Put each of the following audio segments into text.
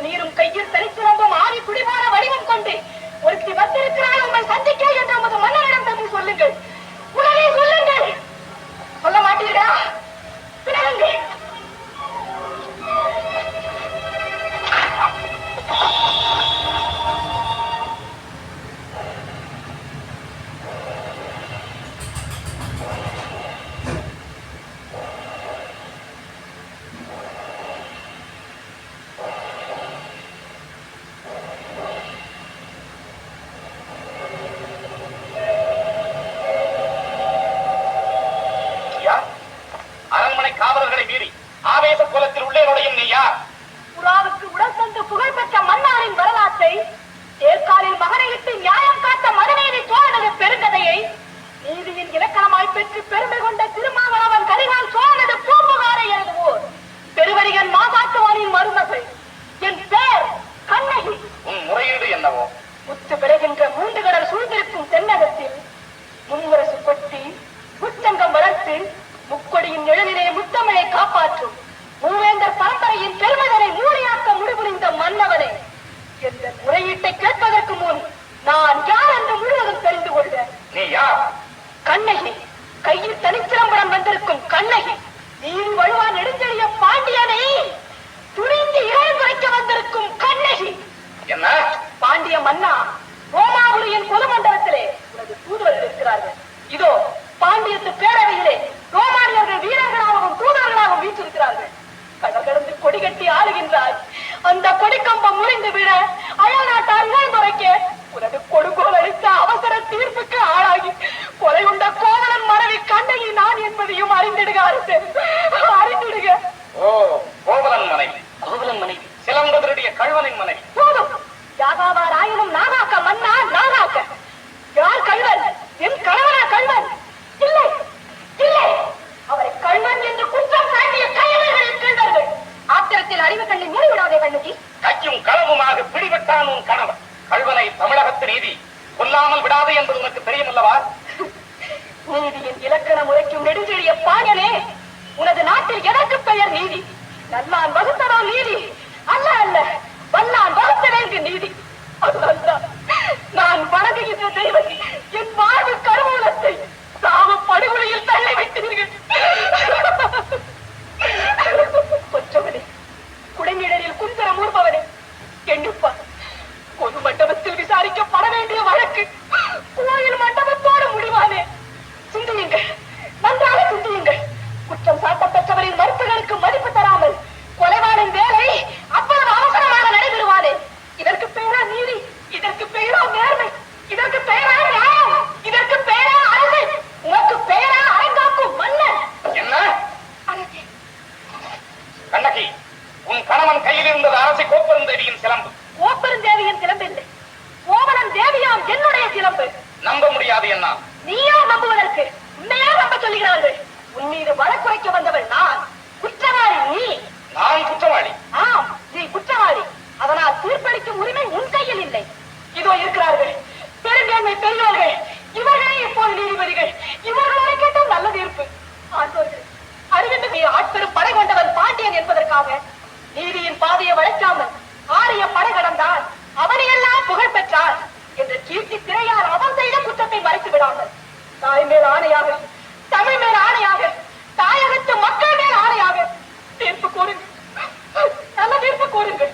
நீரும் கையில் தனிச்சிறம்பும் பெற்று பெருமை கொண்ட திருமாவளவன் கரிகால் சோழனது பூம்புகாரை எழுதுவோர். பெருவரிகன் மாசாட்டுவானின் மருமகள். என் பேர் கண்ணகி. உன் முறையீடு என்னவோ? முத்து பெறுகின்ற மூன்று கடல் சூழ்ந்திருக்கும் தென்னகத்தில் முன்முரசு கொட்டி முச்சங்கம் வளர்த்து முக்கொடியின் நிழலிலே முத்தமையை காப்பாற்றும். மூவேந்தர் பரம்பரையின் பெருமதனை மூடியாக்க முடிபுரிந்த மன்னவனே. என்ற முறையீட்டை கேட்பதற்கு முன் நான் யார் என்று முழுவதும் தெரிந்து கொள்ள நீ யார்? கண்ணகி. கையில் தனிச்சிலம்பரம் வந்திருக்கும் கண்ணகி நீ வழுவா நெடுஞ்செழிய பாண்டியனை துணி நீதியின் இலக்கணம் உரைக்கும் நெடுஞ்செழிய பாடனே உனது நாட்டில் எனக்கு பெயர் நீதி. நல்லான் வகுத்ததோ நீதி? அல்ல அல்ல வல்லான் வகுத்த வேண்டிய நீதி. நான் வணங்குகின்ற தெய்வம் என் வாழ்வுக்கு பெருங்கன்மை பெரியோர்கள் இவர்களே இப்போது நீதிபதிகள். இவர்களோட கேட்டால் நல்ல தீர்ப்பு ஆண்டோர்கள் அறிவிந்து ஆட்பெரும் படை கொண்டவன் பாண்டியன் என்பதற்காக நீதியின் பாதையை வளைக்காமல் ஆரிய படை கடந்தான் அவனையெல்லாம் புகழ் பெற்றார் என்ற கீர்த்தி திரையார் அவன் செய்த குற்றத்தை மறைத்து விடாமல் தாய் மேல் ஆணையாக தமிழ் மேல் ஆணையாக தாயகத்து மக்கள் மேல் ஆணையாக தீர்ப்பு கூறுங்கள். நல்ல தீர்ப்பு கூறுங்கள்.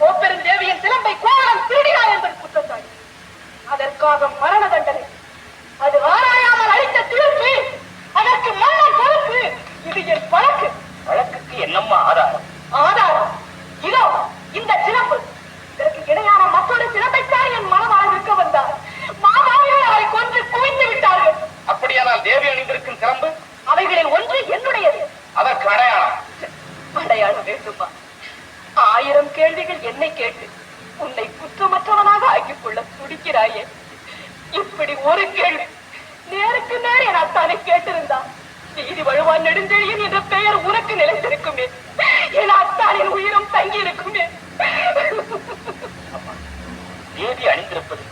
கோப்பெருந்தேவியின் சிலம்பை கோவலம் திருடினார் என்பது அதற்காக மரண தண்டனை. அது ஆராயாமல் அளித்த தீர்ப்பு அதற்கு மன்னன் பொறுப்பு. இது என் வழக்கு. வழக்குக்கு என்னம்மா ஆதாரம்? ஆதாரம். இதோ இந்த சிலம்பு இதற்கு இணையான மற்றொரு சிலம்பைத்தான் என் மனவாழ்வுக்கு வந்தார். மாமாவிகள் அவரை கொன்று குவிந்து விட்டார்கள். அப்படியானால் தேவி அணிந்திருக்கும் சிலம்பு அவைகளில் ஒன்று என்னுடையது. அதற்கு அடையாளம்? அடையாளம் வேண்டுமா? ஆயிரம் கேள்விகள் என்னை கேட்டு உன்னை குற்றமற்றவனாக ஆக்கிக் கொள்ள துடிக்கிறாயே. இப்படி ஒரு கேள்வி நேருக்கு நேர் என் அத்தானை கேட்டிருந்தான் நீதி வழுவான் நெடுஞ்செழியன் என்ற பெயர் உனக்கு நிலைத்திருக்குமே. என் அத்தானின் உயிரும் தங்கி இருக்குமே தேவி அணிந்திருப்பது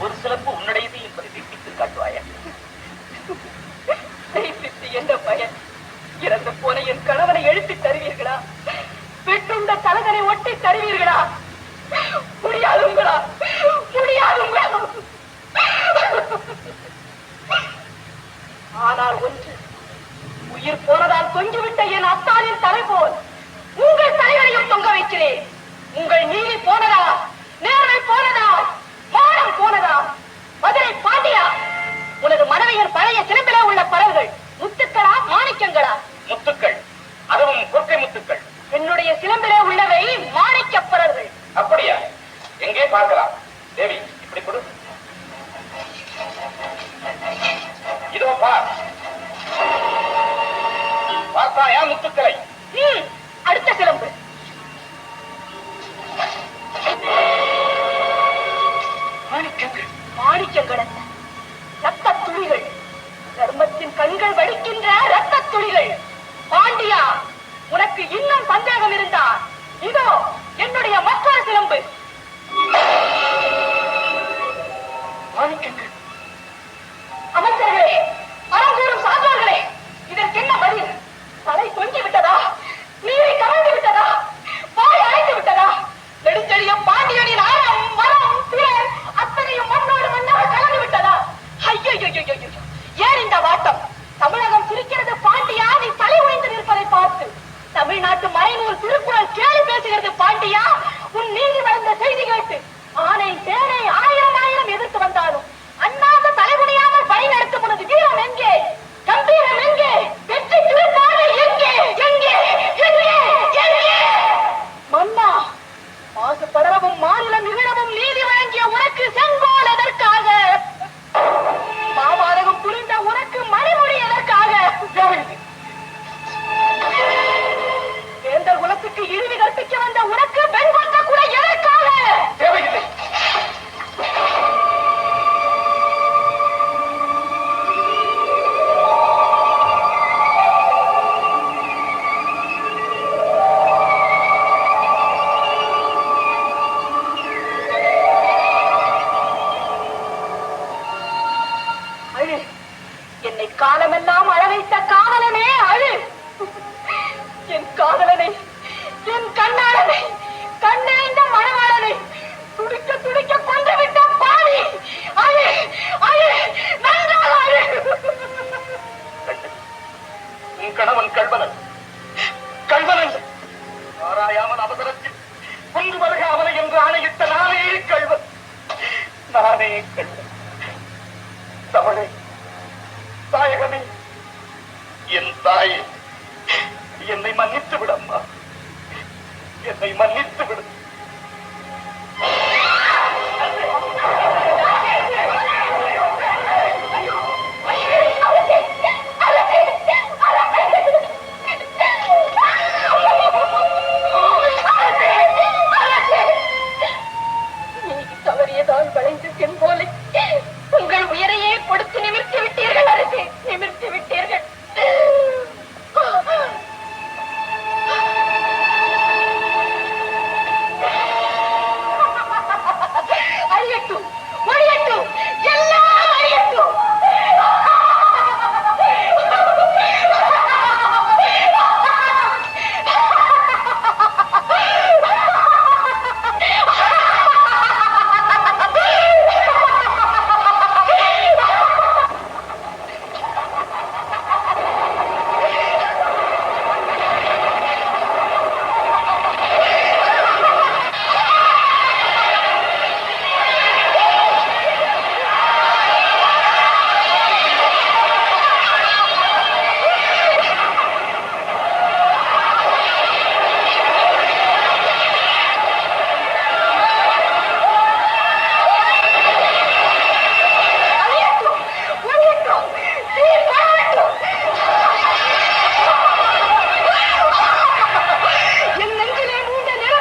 ஒரு சிலம்பு உன்னுடையது என்பதை நிரூபித்து காட்டுவாயா மெய்ப்பித்து என்ன பயன் இறந்து போன என் கணவனை எழுப்பி தருவீர்களா பெற்றுண்ட தலகனை ஒட்டி தருவீர்களா முடியாது உங்களா முடியாது உங்களா ஆனால் ஒன்று உயிர் போனதால் தொங்கிவிட்ட என் அத்தானின் தலை போல் உங்கள் வைக்கிறேன் உங்கள் நீதி போனதா? நேர்மை போனதா? மானம் போனதா? மதுரை பாண்டியா? உனது மனைவியின் பழைய சிலம்பிலே உள்ள பறவைகள் முத்துக்களா மாணிக்கங்களா? முத்துக்கள். அதுவும் கொற்கை முத்துக்கள். என்னுடைய சிலம்பிலே உள்ளவை மாணிக்கப் பறவைகள் அப்படியா? எங்கே பார்க்கலாம்? தேவி இப்படி கொடு. இதோ பார். பார்த்தாயா முத்துக்களை? உனக்கு இன்னும் சந்தேகம் இருந்தால் இதோ என்னுடைய மற்றொரு சிலம்பு. மாணிக்கங்கள் அமைச்சர்களே காதலனை என் கண்ணாளனை கண்ணிறைந்த மணவாளனை துடிக்க துடிக்க கொண்டு விட்ட பாவி. அழு அழு நன்றாக அழு. உன் கணவன் கல்வனன் கல்வனன் ஆராயாமல் அவசரத்தில் கொண்டு வருக அவனை என்று ஆணையிட்ட நானே கல்வன் நானே கல்வன்